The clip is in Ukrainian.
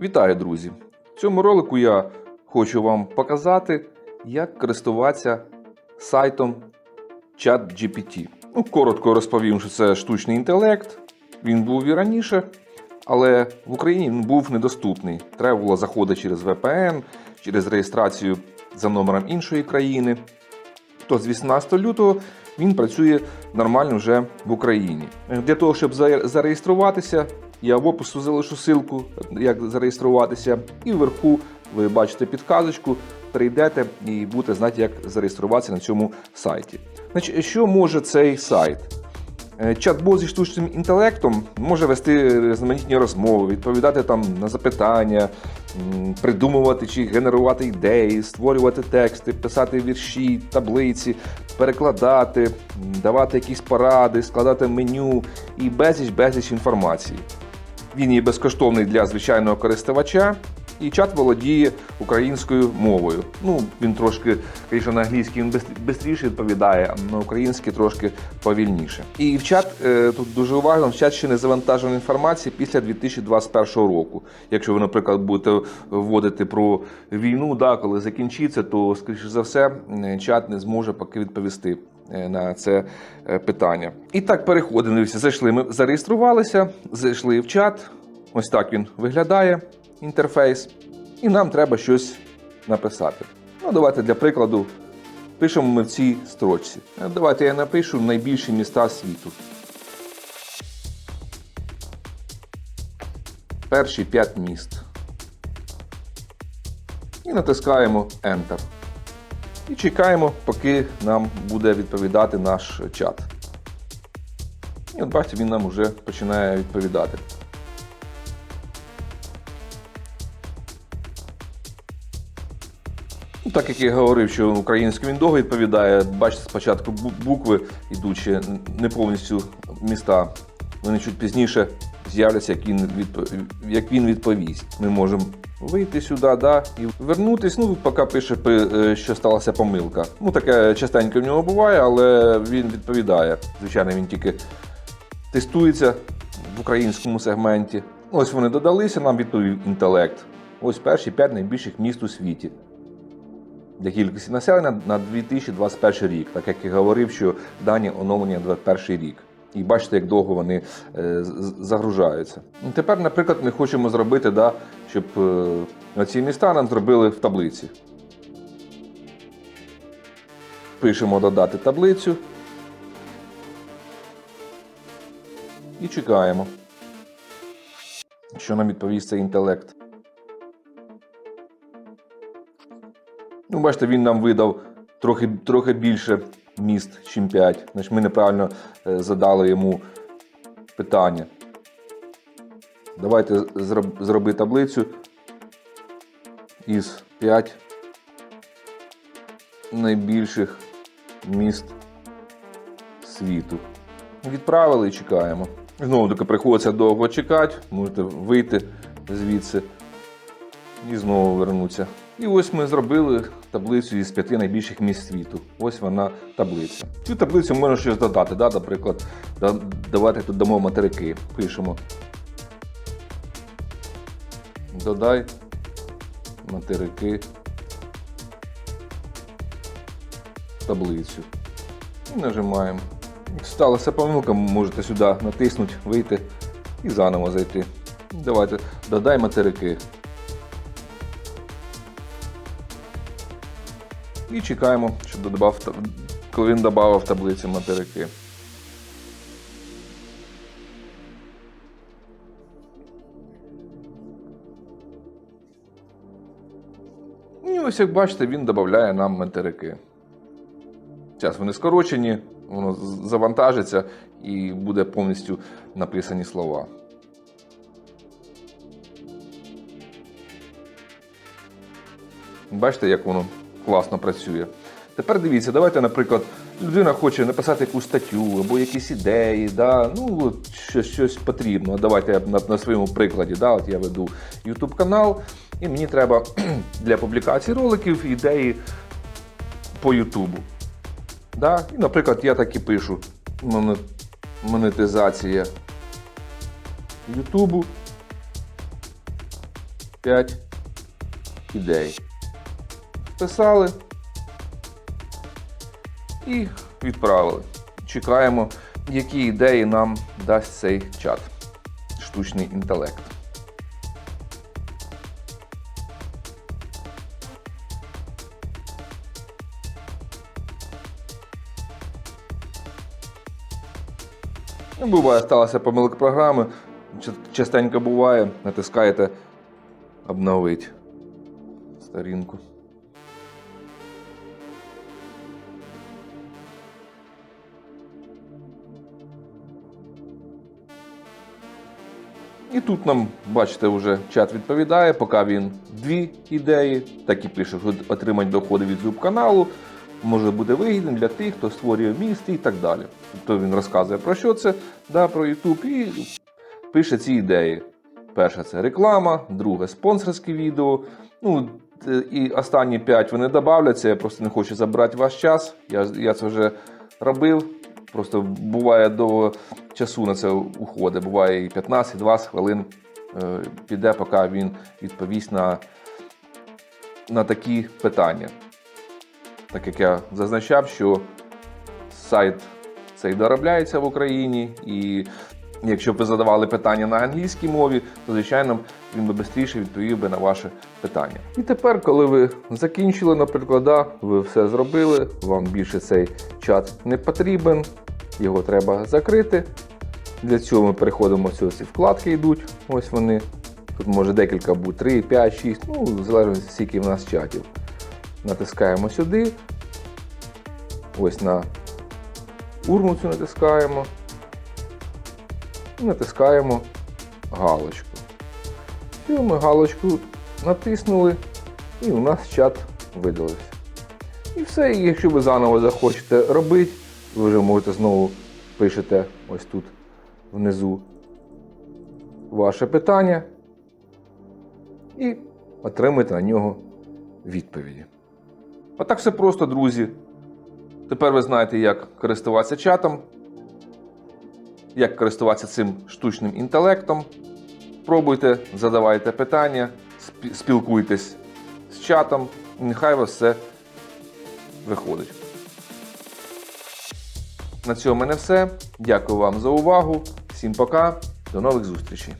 Вітаю, друзі! В цьому ролику я хочу вам показати, як користуватися сайтом ChatGPT. Ну, коротко розповім, що це штучний інтелект. Він був і раніше, але в Україні він був недоступний. Треба було заходити через VPN, через реєстрацію за номером іншої країни. То з 18 лютого він працює нормально вже в Україні. Для того, щоб зареєструватися, я в опису залишу ссылку, як зареєструватися, і вверху ви бачите підказочку, перейдете і будете знати, як зареєструватися на цьому сайті. Значить, що може цей сайт? Е, Чат-бот зі штучним інтелектом може вести різноманітні розмови, відповідати там на запитання, придумувати чи генерувати ідеї, створювати тексти, писати вірші, таблиці, перекладати, давати якісь поради, складати меню і безліч безліч інформації. Він є безкоштовний для звичайного користувача, і чат володіє українською мовою. Ну, він трошки, звісно, на англійській він швидше відповідає, а на українській трошки повільніше. І в чат е, тут дуже уважно, в чат ще не завантажено інформації після 2021 року. Якщо ви, наприклад, будете вводити про війну, да, коли закінчиться, то скоріше за все е, чат не зможе поки відповісти на це е, питання. І так переходимо. Дивіться, Зайшли. Ми зареєструвалися, зайшли в чат. Ось так він виглядає, інтерфейс. І нам треба щось написати. Ну, давайте для прикладу пишемо ми в цій строчці. Е, Давайте я напишу найбільші міста світу. Перші 5 міст. І натискаємо Enter. І чекаємо, поки нам буде відповідати наш чат. І от бачите, він нам вже починає відповідати. Ну, Так як я говорив, що українською він довго відповідає, бачите, спочатку букви ще не повністю міста. Вони чуть пізніше з'являться, як він відповість. Ми можемо вийти сюди да, і вернутись. Ну, поки пише, е, що сталася помилка. Ну, таке частенько в нього буває, але він відповідає. Звичайно, він тільки тестується в українському сегменті. Ось вони додалися, нам відповів інтелект. Ось перші п'ять найбільших міст у світі для кількості населення на 2021 рік, так як і говорив, що дані оновлення на 2021 рік. І бачите, як довго вони е, загружаються. Тепер, наприклад, ми хочемо зробити, да, щоб е, ці міста нам зробили в таблиці. Пишемо додати таблицю. І чекаємо, що нам відповість цей інтелект. Ну, бачите, він нам видав трохи, трохи більше міст, ніж 5. Значить, ми неправильно е, задали йому питання. Давайте зроби таблицю із 5 найбільших міст світу. Відправили і чекаємо. Знову таки приходиться довго чекати, можете вийти звідси і знову вернуться. І ось ми зробили таблицю із п'яти найбільших міст світу. Ось вона таблиця. Цю таблицю можна щось додати. Да? Наприклад, да- давайте тут дамо материки. Пишемо. Додай материки таблицю. І нажимаємо. Сталася помилка, можете сюди натиснути, вийти і заново зайти. Давайте додай материки. І чекаємо, щоб додав, коли він додав в таблиці материки. І ось як бачите, він додає нам материки. Зараз вони скорочені, воно завантажиться і буде повністю написані слова. Бачите, як воно класно працює. Тепер дивіться, давайте, наприклад, людина хоче написати якусь статтю або якісь ідеї, да? ну, щось, щось потрібно. Давайте я на, на своєму прикладі, да? от я веду YouTube канал, і мені треба для публікації роликів ідеї по Ютубу. Да? І, наприклад, я так і пишу монетизація Ютубу. 5 ідей. Писали і відправили. Чекаємо, які ідеї нам дасть цей чат. Штучний інтелект. Ну, буває, сталася помилка програми. Частенько буває, натискаєте обновити сторінку. І тут нам, бачите, вже чат відповідає, поки він дві ідеї, так і пише, що отримати доходи від YouTube каналу може буде вигідним для тих, хто створює місто і так далі. Тобто він розказує про що це, да, про YouTube і пише ці ідеї. Перша це реклама, друге спонсорське відео. Ну, і останні п'ять вони додавляться. Я просто не хочу забрати ваш час. Я, я це вже робив. Просто буває до часу на це уходить. Буває і 15-20 хвилин е, піде, поки він відповість на, на такі питання. Так як я зазначав, що сайт цей доробляється в Україні, і якщо б ви задавали питання на англійській мові, то звичайно він би швидше відповів би на ваше питання. І тепер, коли ви закінчили, наприклад, ви все зробили, вам більше цей чат не потрібен, його треба закрити. Для цього ми переходимо ці вкладки йдуть. Ось вони. Тут може декілька бути 3, 5, 6, ну, в залежності, скільки в нас чатів. Натискаємо сюди. Ось на урну цю натискаємо. І натискаємо галочку. Все, ми галочку натиснули, і у нас чат видалився. І все, і якщо ви заново захочете робити, ви вже можете знову пишете ось тут внизу ваше питання і отримаєте на нього відповіді. Отак все просто, друзі. Тепер ви знаєте, як користуватися чатом, як користуватися цим штучним інтелектом. Пробуйте, задавайте питання, спілкуйтесь з чатом, нехай у вас все виходить. На цьому в мене все. Дякую вам за увагу. Всім пока. До нових зустрічей.